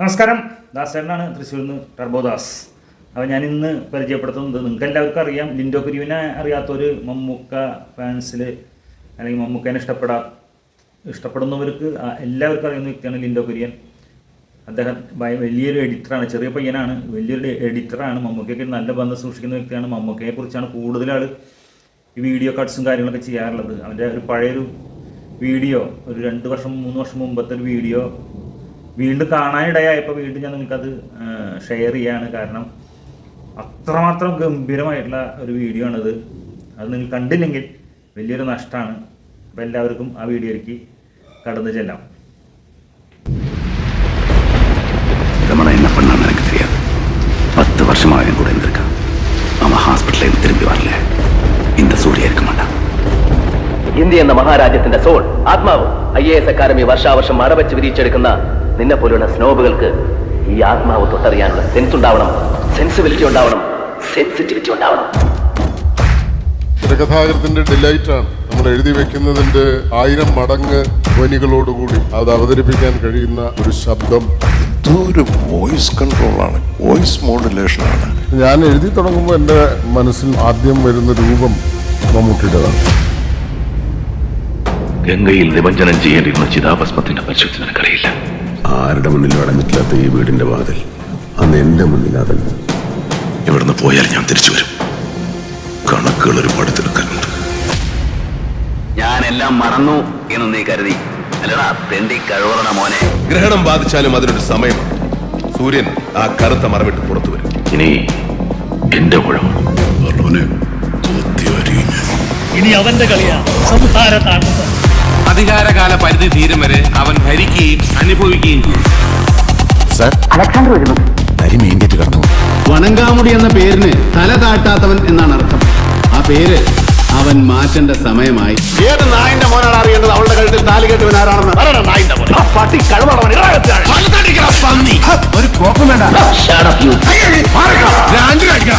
നമസ്കാരം. ദാസേട്ടനാണ് തൃശ്ശൂരിൽ നിന്ന് ടർബോദാസ് അപ്പോൾ ഞാൻ ഇന്ന് പരിചയപ്പെടുത്തുന്നത് നിങ്ങൾക്ക് എല്ലാവർക്കും അറിയാം. ലിൻഡോ കുരുവിനെ അറിയാത്തൊരു മമ്മൂക്ക ഫാൻസിൽ അല്ലെങ്കിൽ മമ്മൂക്കേനെ ഇഷ്ടപ്പെടാ ഇഷ്ടപ്പെടുന്നവർക്ക് എല്ലാവർക്കും അറിയുന്ന വ്യക്തിയാണ് ലിൻഡോ കുര്യൻ. അദ്ദേഹം വലിയൊരു എഡിറ്ററാണ് ചെറിയ പയ്യനാണ്. വലിയൊരു എഡിറ്ററാണ് മമ്മൂക്കയ്ക്ക് നല്ല ബന്ധം സൂക്ഷിക്കുന്ന വ്യക്തിയാണ്. മമ്മൂക്കയെ കുറിച്ചാണ് കൂടുതൽ ഈ വീഡിയോ കട്ട്സും കാര്യങ്ങളൊക്കെ ചെയ്യാറുള്ളത്. അവന്റെ ഒരു പഴയൊരു വീഡിയോ ഒരു രണ്ട് വർഷം മൂന്ന് വർഷം മുമ്പത്തെ ഒരു വീഡിയോ വീണ്ടും കാണാനിടയായപ്പോൾ വീണ്ടും ഞാൻ നിങ്ങൾക്കത് ഷെയർ ചെയ്യാണ് കാരണം അത്രമാത്രം ഗംഭീരമായിട്ടുള്ള ഒരു വീഡിയോ ആണിത് അത് നിങ്ങൾ കണ്ടില്ലെങ്കിൽ വലിയൊരു നഷ്ടമാണ് അപ്പോൾ എല്ലാവർക്കും ആ വീഡിയോയിലേക്ക് കടന്നു ചെല്ലാം ரமணா என்ன பண்ணான்னு எனக்கு தெரியாது பத்து வருஷமா என் கூட இருந்திருக்கான் அவன் ஹாஸ்பிட்டல்ல இருந்து திரும்பி வரல இந்த சூரிய இருக்க மாட்டான் ഇന്ത്യ എന്ന മഹാരാജ്യത്തിന്റെ സോൾ ആത്മാവ് ഐ എ എസ് അക്കാദമി വർഷാവർഷം അടവച്ച് വിരിച്ചെടുക്കുന്ന നിന്നെ പോലെയുള്ള സ്നോബുകൾക്ക് ഈ ആത്മാവ് തൊട്ടറിയാനുള്ള സെൻസ് ഉണ്ടാവണം. സെൻസിബിലിറ്റി ഉണ്ടാവണം. സെൻസിറ്റിവിറ്റി ഉണ്ടാവണം. തിരക്കഥാകൃത്തിന്റെ ഡിലൈറ്റ് ആണ്. നമ്മൾ എഴുതി വെക്കുന്നതിന്റെ ആയിരം മടങ്ങ് ധ്വനികളോടുകൂടി അത് അവതരിപ്പിക്കാൻ കഴിയുന്ന ഒരു ശബ്ദം. ഇതൊരു വോയിസ് കൺട്രോൾ ആണ്. വോയിസ് മോഡുലേഷൻ ആണ്. ഞാൻ എഴുതി തുടങ്ങുമ്പോൾ എന്റെ മനസ്സിൽ ആദ്യം വരുന്ന രൂപം മമ്മൂട്ടിയുടേതാണ്. ഗംഗയിൽ നിമഞ്ജനം ചെയ്യേണ്ടിരുന്ന ചിതാഭസ്മത്തിന്റെ പരിശുദ്ധി നിനക്കറിയില്ല. ആരുടെ മുന്നിലും അടഞ്ഞിട്ടില്ലാത്ത ഈ വീടിന്റെ വാതിൽ? അന്ന് എന്റെ മുന്നിൽ അതല്ല ഇവിടുന്ന് പോയാൽ ഞാൻ തിരിച്ചു വരും. കണക്കുകൾ ഒരുപാട് തീർക്കാനുണ്ട് ഞാൻ എല്ലാം മറന്നു എന്ന് നീ കരുതി. അല്ലടാ തെണ്ടി കഴിവറണ മോനെ. ഗ്രഹണം ബാധിച്ചാലും അതിനൊരു സമയമുണ്ട് സൂര്യൻ ആ കറുത്ത മറവിട്ട് പുറത്തു വരും. ഇനി എന്റെ കുഴം ഇനി അവന്റെ കളിയാ. താണ്ഡവം അധികാരകാല പരിധി തീരും വരെ അവൻ ഭരിക്കുകയും അനുഭവിക്കുകയും ചെയ്യും സർ അലക്സാണ്ടർ കടന്നു വണങ്കാമുടി എന്ന പേരിന് തല താട്ടാത്തവൻ എന്നാണ് അർത്ഥം ആ പേര് അവൻ മാറ്റേണ്ട സമയമായി ഏത് നായിന്റെ മോനാണ് അറിയേണ്ടത് അവളുടെ കഴുത്തിൽ താലി കെട്ടുവൻ ആരാണെന്ന് പറയണം നായിന്റെ മോൻ പട്ടി കഴിവളവൻ ഒരു കോപ്പം വേണ്ട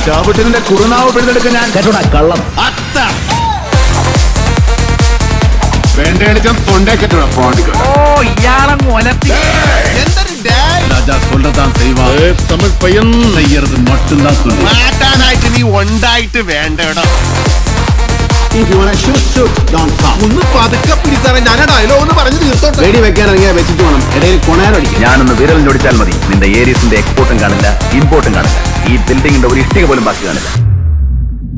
ചാവട്ടിന്റെ കുറുനാവ് പിടിച്ചെടുക്കാൻ ഞാൻ കള്ളം എന്റെ തമിഴ് പയ്യൻ നീ വേണ്ടടാ. ഞാൻ ഡയലോഗ് വെടി ഇടയിൽ ഞാനൊന്ന് വിരലിൽ ഒടിച്ചാൽ മതി. നിന്റെ ഏരിയസിന്റെ എക്സ്പോർട്ടും കാണില്ല ഇമ്പോർട്ടും കാണില്ല. ഈ ബിൽഡിംഗിന്റെ ഒരു ഇഷ്ടിക പോലും ബാക്കി കാണില്ല.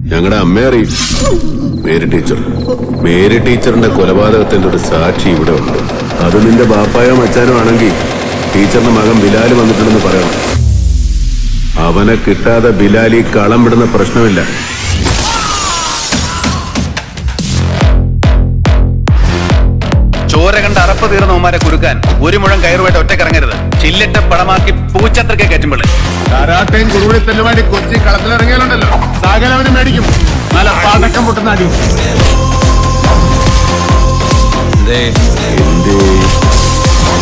ഞങ്ങളുടെ അമ്മ അറിയില്ല. Mary teacher. മേരി ടീച്ചറിന്റെ കൊലപാതകത്തിന്റെ ഒരു സാക്ഷി ഇവിടെ ഉണ്ട്. അത് നിന്റെ ബാപ്പായോ മച്ചാനോ ആണെങ്കിൽ ടീച്ചറിന്റെ മകൻ ബിലാൽ വന്നിട്ടുണ്ടെന്ന് പറയണം. അവനെ കിട്ടാതെ ബിലാലി കളം വിടുന്ന പ്രശ്നമില്ല. ചോര കണ്ട അറപ്പ് തീർന്ന ഉമാരെ കുരുക്കാൻ ഒരു മുഴം കയറുമായിട്ട് ഒറ്റക്കിറങ്ങരുത് ചില്ലിട്ട പടമാക്കി പൂച്ചത്രക്കെ കയറ്റുമ്പോൾ കരാട്ടയും കുറുവിളി തെല്ലുമാടി കൊച്ചി കളത്തിലിറങ്ങിയാലുണ്ടല്ലോ. മേടിക്കും. നല്ല പടക്കം പൊട്ടുന്ന അടി. എന്തേ?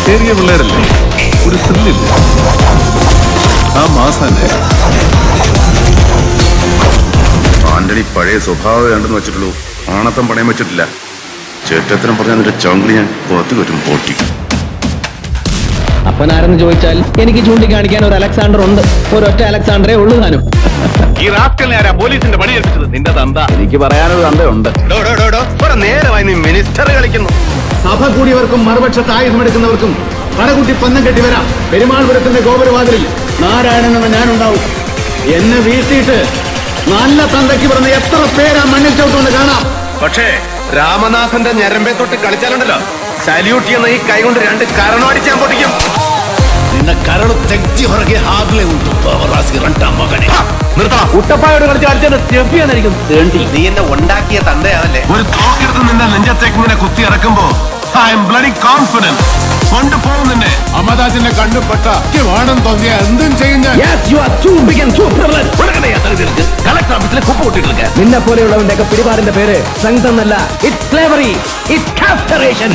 ചെറിയ പിള്ളേരല്ലേ? ഒരു ത്രില്ലില്ല. ആ മാസല്ലേ ആന്റണി പഴയ സ്വഭാവം ഉണ്ടെന്ന് വെച്ചിട്ടുള്ളൂ. ആണത്തം പണയം വെച്ചിട്ടില്ല. ചേട്ടത്തിനും പറഞ്ഞ നിന്റെ ചങ്കിളി ഞാൻ പുറത്തു വരും പൊട്ടി. അപ്പനാരെന്ന് ചോദിച്ചാൽ എനിക്ക് ചൂണ്ടിക്കാണിക്കാൻ ഒരു അലക്സാണ്ടർ ഉണ്ട്. ഒരൊറ്റ അലക്സാണ്ടറേ ഉള്ളൂ താനും. ഈ റാസ്കലിനെ ആരാ പോലീസിന്റെ പണി ഏൽപ്പിച്ചത്? നിന്റെ തന്ത. എനിക്ക് പറയാനൊരു തന്തയുണ്ട്. നേരമായി നീ മിനിസ്റ്റർ കളിക്കുന്നു. സഭ കൂടിയവർക്കും മറുപക്ഷത്ത് ആയുധമെടുക്കുന്നവർക്കും കടകുട്ടി പന്നം കെട്ടി വരാം. പെരുമാൾപുരത്തിന്റെ ഗോപുരവാതിലിൽ നാരായണൻ എന്ന ഞാനുണ്ടാവും. എന്നെ വീഴ്ത്തിയിട്ട് നല്ല തന്തയ്ക്ക് പറഞ്ഞ എത്ര പേരാ മണ്ണിൽ ചോട്ടുകൊണ്ട് കാണാം. പക്ഷേ രാമനാഥന്റെ ഞരമ്പെ തൊട്ട് കളിച്ചാലുണ്ടല്ലോ സല്യൂട്ട് ചെയ്യുന്ന ഈ കൈ കൊണ്ട് രണ്ട് കരണം അടിച്ചാൻ പൊട്ടിക്കും നിന്നെ കരള് തെറ്റി ಹೊರಗೆ ಆಗ್ಲೇ ಉಂಟು രണ്ടാം മകനെ നിർത്താം കുട്ടപ്പായോട് കളിച്ച് കളിച്ചത് സ്റ്റെഫിയായിരിക്കും തേണ്ടി നീ എന്നെ ഉണ്ടാക്കിയ തന്തയാണല്ലേ ഒരു തോക്കെടുത്ത് നിന്റെ നെഞ്ചത്തേക്ക് ഇങ്ങനെ കുത്തി ഇറക്കുമ്പോ ഐ എം ബ്ലഡി കോൺഫിഡൻസ് കൊണ്ടുപോകും നിന്നെ അമദാസിന്റെ കണ്ണുപെട്ട വേണം തോന്നിയ എന്തും ചെയ്യുന്ന കളക്ടർ ഓഫീസിലെ കുപ്പ് നിന്നെ പോലെയുള്ളവന്റെ ഒക്കെ പിടിപാടിന്റെ പേര് സംഘം എന്നല്ല ഇറ്റ്സ് സ്ലേവറി ഇറ്റ്സ് കാസ്റ്ററേഷൻ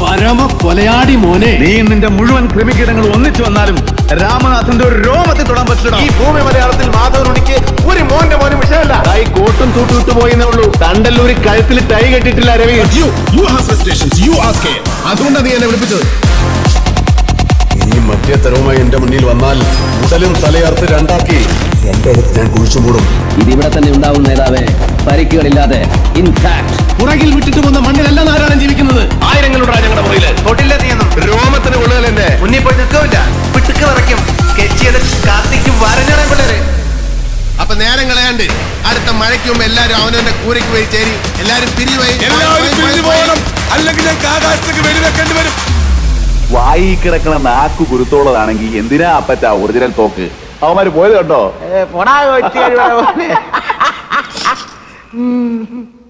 പരമ കൊലയാടി മോനെ. നീ നിന്റെ മുഴുവൻ ക്രിമികീടങ്ങൾ ഒന്നിച്ചു വന്നാലും രാമനാഥന്റെ ഒരു രോമത്തിൽ തൊടാൻ പറ്റില്ല ഈ ഭൂമി മലയാളത്തിൽ മോനും ഈ കോട്ടും തൂട്ടു വിട്ടു പോയെന്നേ ഉള്ളൂ. തണ്ടല്ലൂർ കഴുത്തിൽ ടൈ കെട്ടിട്ടില്ല രവി. അതുകൊണ്ടാണ് നീ എന്നെ വിളിപ്പിച്ചത്. ഈ മത എന്റെ എന്റെ മുന്നിൽ വന്നാൽ ഉടലും തലയർത്ത് രണ്ടാക്കി. എന്റെ ഞാൻ കുഴിച്ചു മൂടും ഇതിവിടെ തന്നെ ഉണ്ടാവും നേതാവേ. പരിക്കുകളില്ലാതെ. ഇൻഫാക്ട് പുറകിൽ വിട്ടിട്ട് വന്ന മണ്ണിലല്ല നാരായണൻ ജീവിക്കുന്നത്. ആയിരങ്ങളുടെ ഞങ്ങളുടെ മുറിയിൽ. തൊട്ടില്ല തീയെന്നും രോമത്തിന് കൊള്ളുകൾ എന്നെ. മുന്നിൽ പോയി നിൽക്കില്ല പിട്ടുക്ക് വരയ്ക്കും. സ്കെച്ച് ചെയ്ത് കാത്തിക്കും വരഞ്ഞാണെ പിള്ളേര്. അപ്പൊ നേരം കളയാണ്ട്. അടുത്ത മഴയ്ക്ക് മുമ്പ് എല്ലാരും അവനവന്റെ കൂരയ്ക്ക് പോയി ചേരി. എല്ലാരും പിരിവായി എല്ലാവരും പിരിഞ്ഞു പോകണം. അല്ലെങ്കിൽ ഞങ്ങൾക്ക് ആകാശത്തേക്ക് വെടിവെക്കേണ്ടി വരും. വായി കിടക്കണ നാക്ക് കുരുത്തോളതാണെങ്കിൽ എന്തിനാ അപ്പറ്റ ഒറിജിനൽ തോക്ക് അവന്മാര് പോയത് കണ്ടോ? പോടാ